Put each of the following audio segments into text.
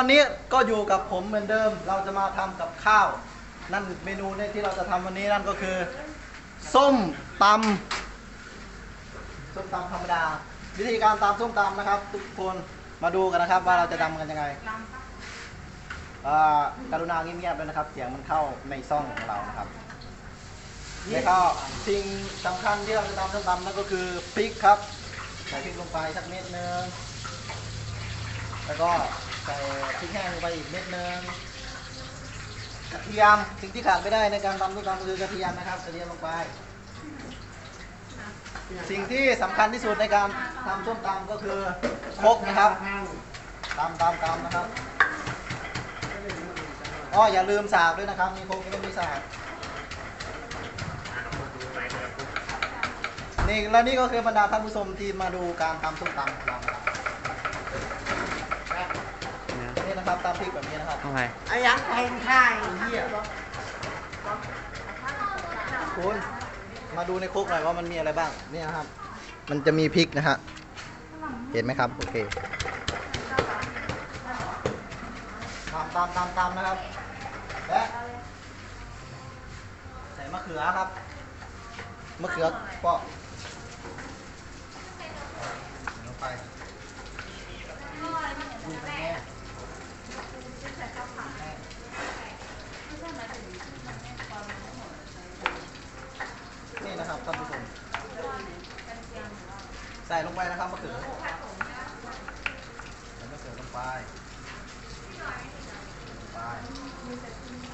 อนนี้ก็อยู่กับผมเหมือนเดิม เราจะมาทำกับข้าว นั่นเมนูนที่เราจะทำวันนี้นั่นก็คือ ส้มตำส้มตำธรรมดา วิธีการตำส้มตำนะครับ ทุกคนมาดูกันนะครับ ว่าเราจะทำกันยังไงอากรุณาเงียบๆเลยนะครับ เสียงมันเข้าในซ่องของเรานะครับแล้วก็สิ่งสำคัญที่เราจะทำส้มตำนั่นก็คือพริกครับใส่พริกลงไปสักเม็ดนึง แล้วก็ใส่พริกแห้งลงไปอีกเม็ดนึงกระเทียมสิ่งที่ขาดไม่ได้ในการทำส้มตำคือกระเทียมนะครับกระเทียมลงไป สิ่งที่สำคัญที่สุดในการทำส้มตำก็คือครกนะครับตำตำตำนะครับอ๋ออย่าลืมสากด้วยนะครับ มีครกไม่ต้องมีสากนี่และนี่ก็คือบรรดาท่านผู้ชมที่มาดูการทำส้มตำของเรา นะครับนี่นะครับตำพริกแบบนี้นะครับเข้าไปไอ้ยังไอ้ไข่เหี้ยคุณมาดูในครกหน่อยว่ามันมีอะไรบ้างนี่นะครับ มันจะมีพริกนะฮะเห็นไหมครับโอเคตามตามตามตามนะครับและใส่มะเขือครับมะเขือเปาะใส่ลงไปดูแม่ นี่นะครับท่านผู้ชมใส่ลงไปนะครับมะเขือใส่มะเขือลงไปลงไป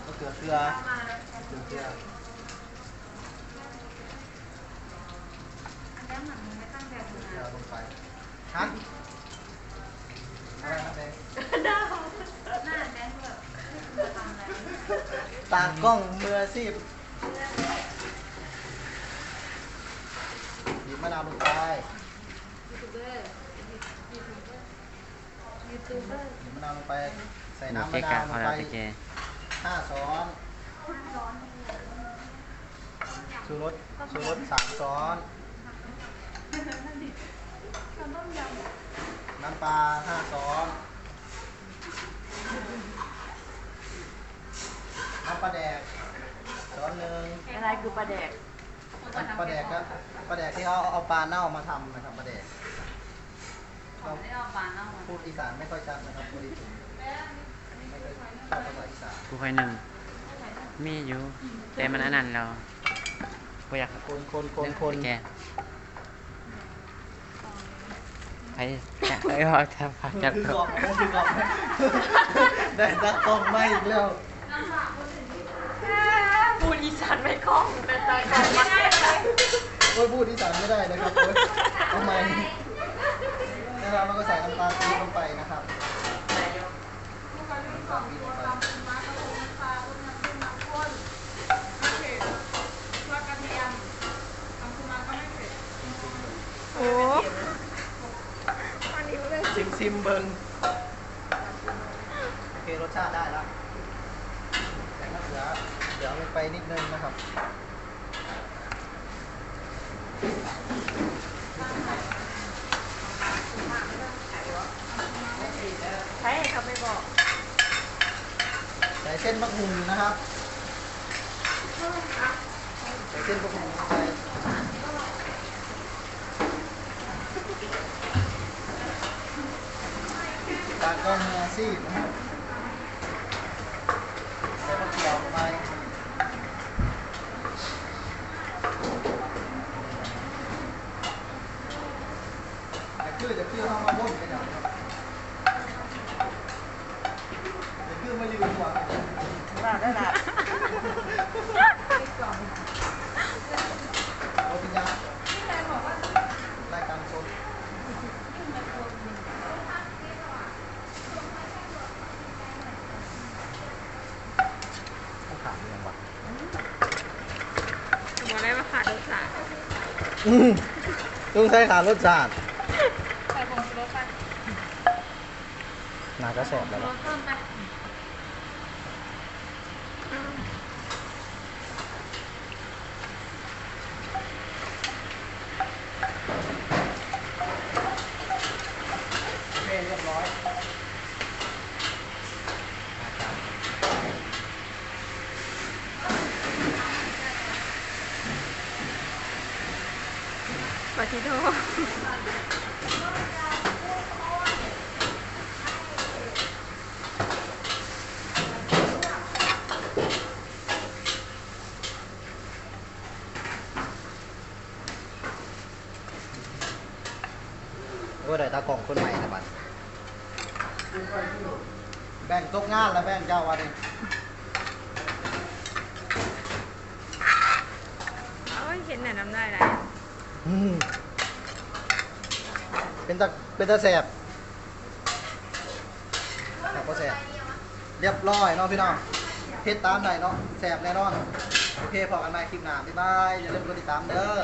มะเขือเกลือเกลือเกลือเกลือลงไปฮะอะไรนะเด็กตากล้องมืออาชีพหยิบมะนาวลงไปหยิบมะนาวลงไป ใส่หมูน้ำเกมะกะนาวลเอางแล้วไปตะเกห้าช้อนชูรสชูรสสามช้อนน้ำปลาห้าช้อน น้ำป ลาแดกช้อนหนึ่งอะไรคือปลาแดกปลาแดกก็ปลาแดกที่เขาเอาปลาเน่ามาทำนะครับปลาแดกก็พูดอีสานไม่ค่อยชัดนะครับพูดอีสานไม่ค่อยชอบภาษาอีสานกูค่อยหนึ่งมีอยู่แต่มันอันนั้นเรากูอยากคนคนคนคนตะแกไปจะเอ้ยพอจะพักจับคือกรอบมันคือกรอบได้ตักกล้องไม่อีกแล้ว พูดอีสาน ไม่คล่องเป็นตาคล่องมากโอ้ยพูดอีสานไม่ได้นะครับโอ้ยทำไมนะครับมันก็ใส่น้ำตาลปี๊บลงไปนะครับน้ำตาลปี๊บลงไปโอ้ซิมซิมเบิงโอเครสชาติได้แล้วแต่มะเขือเดี๋ยวลงไปนิดนึงนะครับใช่เขาไม่บอกใส่เส้นมะฮุงนะครับใส่เส้นมะฮุงลงไปตากล้องมืออาชีพนะครับใส่มะเขือลงไปจะคือจะคือเข้ามาบ่นกันอย่างครับจะคือมาลืมกว่า ว่าได้ละมต้องถามยังวะบอกได้ว่าขาดรสชาติอืมต้องใช้ขารสชาติ นาก็แสบแล้วเรียบร้อยปฏิโท โอ้ได้ตากล่องคนใหม่นะบัดแบ่งตกงานแล้วแบ่งเจ้าวันนี้โอ้ยเห็นแต่น้ำลายไหลอืมเป็นตะเป็นตะแสบครับก็แสบเรียบร้อยเนาะพี่น้องเพชรตามไหนเนาะแสบแน่นอน โอเคพอกันใหม่คลิปหน้าบ๊ายบายอย่าลืมกดติดตามเด้อ